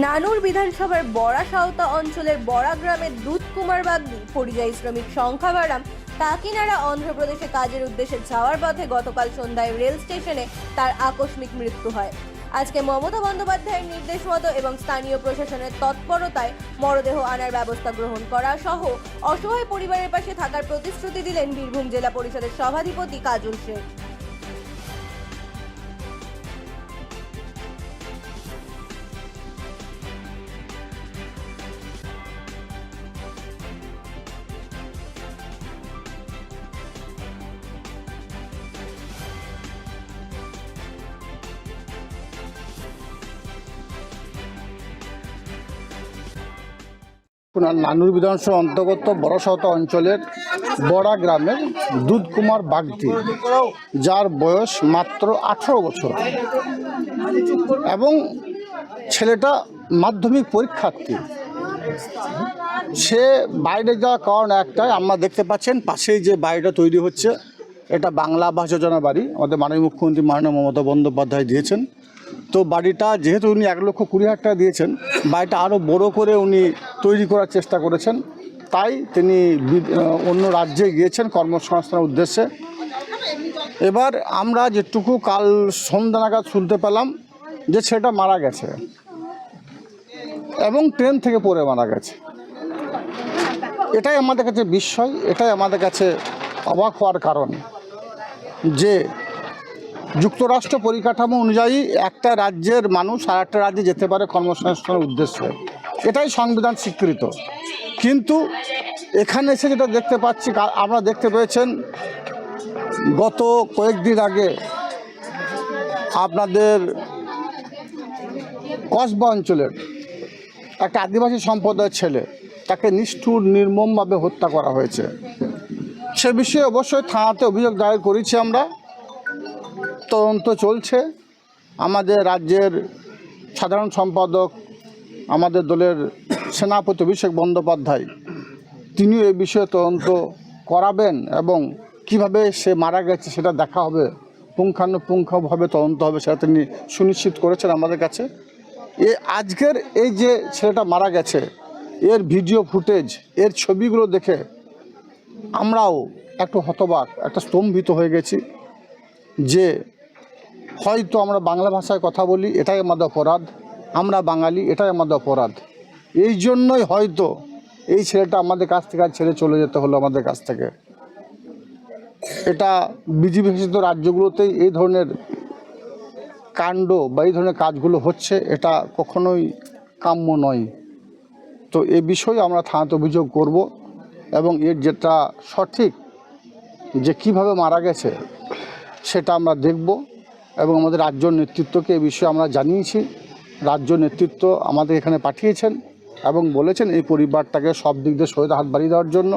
নানুর বিধানসভার বড়া সাঁওতা অঞ্চলের বড়া গ্রামের দুধ কুমার বাগদি পরিযায়ী শ্রমিক সংখ্যা বাড়াম। কাকিনাড়া অন্ধ্রপ্রদেশে কাজের উদ্দেশ্যে যাওয়ার পথে গতকাল সন্ধ্যায় রেল স্টেশনে তার আকস্মিক মৃত্যু হয়। আজকে মমতা বন্দ্যোপাধ্যায়ের নির্দেশ মতো এবং স্থানীয় প্রশাসনের তৎপরতায় মরদেহ আনার ব্যবস্থা গ্রহণ করা সহ অসহায় পরিবারের পাশে থাকার প্রতিশ্রুতি দিলেন বীরভূম জেলা পরিষদের সভাধিপতি কাজল শেখ। নানুর বিধানসভা অন্তর্গত বড়সত অঞ্চলের বড়া গ্রামের দুধ কুমার বাগদি, যার বয়স মাত্র আঠারো বছর। এবং ছেলেটা মাধ্যমিক পরীক্ষার্থী। সে বাইরে যাওয়ার কারণ একটাই, আমরা দেখতে পাচ্ছেন পাশেই যে বাড়িটা তৈরি হচ্ছে, এটা বাংলা আবাস যোজনা বাড়ি আমাদের মাননীয় মুখ্যমন্ত্রী মাননীয় মমতা বন্দ্যোপাধ্যায় দিয়েছেন। তো বাড়িটা যেহেতু উনি এক লক্ষ কুড়ি হাজার টাকা দিয়েছেন, বাড়িটা আরও বড় করে উনি তৈরি করার চেষ্টা করেছেন। তাই তিনি অন্য রাজ্যে গিয়েছেন কর্মসংস্থানের উদ্দেশ্যে। এবার আমরা যেটুকু কাল সন্ধ্যা নাগাদ শুনতে পেলাম যে ছেলেটা মারা গেছে এবং ট্রেন থেকে পড়ে মারা গেছে। এটাই আমাদের কাছে বিস্ময় এটাই আমাদের কাছে অবাক হওয়ার কারণ যে যুক্তরাষ্ট্র পরিকাঠামো অনুযায়ী একটা রাজ্যের মানুষ আর একটা রাজ্যে যেতে পারে কর্মসংস্থানের উদ্দেশ্যে। এটাই সংবিধান স্বীকৃত। কিন্তু এখানে এসে যেটা দেখতে পাচ্ছি আমরা দেখতে পেয়েছেন, গত কয়েকদিন আগে আপনাদের কসবা অঞ্চলের একটা আদিবাসী সম্প্রদায়ের ছেলে তাকে নিষ্ঠুর, নির্মমভাবে হত্যা করা হয়েছে। সে বিষয়ে অবশ্যই থানাতে অভিযোগ দায়ের করেছি আমরা। তদন্ত চলছে। আমাদের রাজ্যের সাধারণ সম্পাদক, আমাদের দলের সেনাপতি অভিষেক বন্দ্যোপাধ্যায়, তিনিও এই বিষয়ে তদন্ত করাবেন এবং কীভাবে সে মারা গেছে সেটা দেখা হবে, পুঙ্খানুপুঙ্খভাবে তদন্ত হবে সেটা তিনি সুনিশ্চিত করেছেন আমাদের কাছে। এ আজকের এই যে ছেলেটা মারা গেছে, এর ভিডিও ফুটেজ, এর ছবিগুলো দেখে আমরাও একটু হতবাক, একটা স্তম্ভিত হয়ে গেছি যে হয়তো আমরা বাংলা ভাষায় কথা বলি, এটাই আমাদের অপরাধ। আমরা বাঙালি, এটাই আমাদের অপরাধ। এই জন্যই হয়তো এই ছেলেটা আমাদের কাছ থেকে আজ ছেড়ে চলে যেতে হলো আমাদের কাছ থেকে। এটা বিজেপি শাসিত রাজ্যগুলোতেই এই ধরনের কাণ্ড বা এই ধরনের কাজগুলো হচ্ছে, এটা কখনোই কাম্য নয়। তো এ বিষয়ে আমরা থানাতে অভিযোগ করব এবং এর যেটা সঠিক যে কীভাবে মারা গেছে, সেটা আমরা দেখব। এবং আমাদের রাজ্য নেতৃত্বকে এ বিষয়ে আমরা জানিয়েছি। রাজ্য নেতৃত্ব আমাদের এখানে পাঠিয়েছেন এবং বলেছেন এই পরিবারটাকে সব দিক দিয়ে সহিত হাত বাড়িয়ে দেওয়ার জন্য।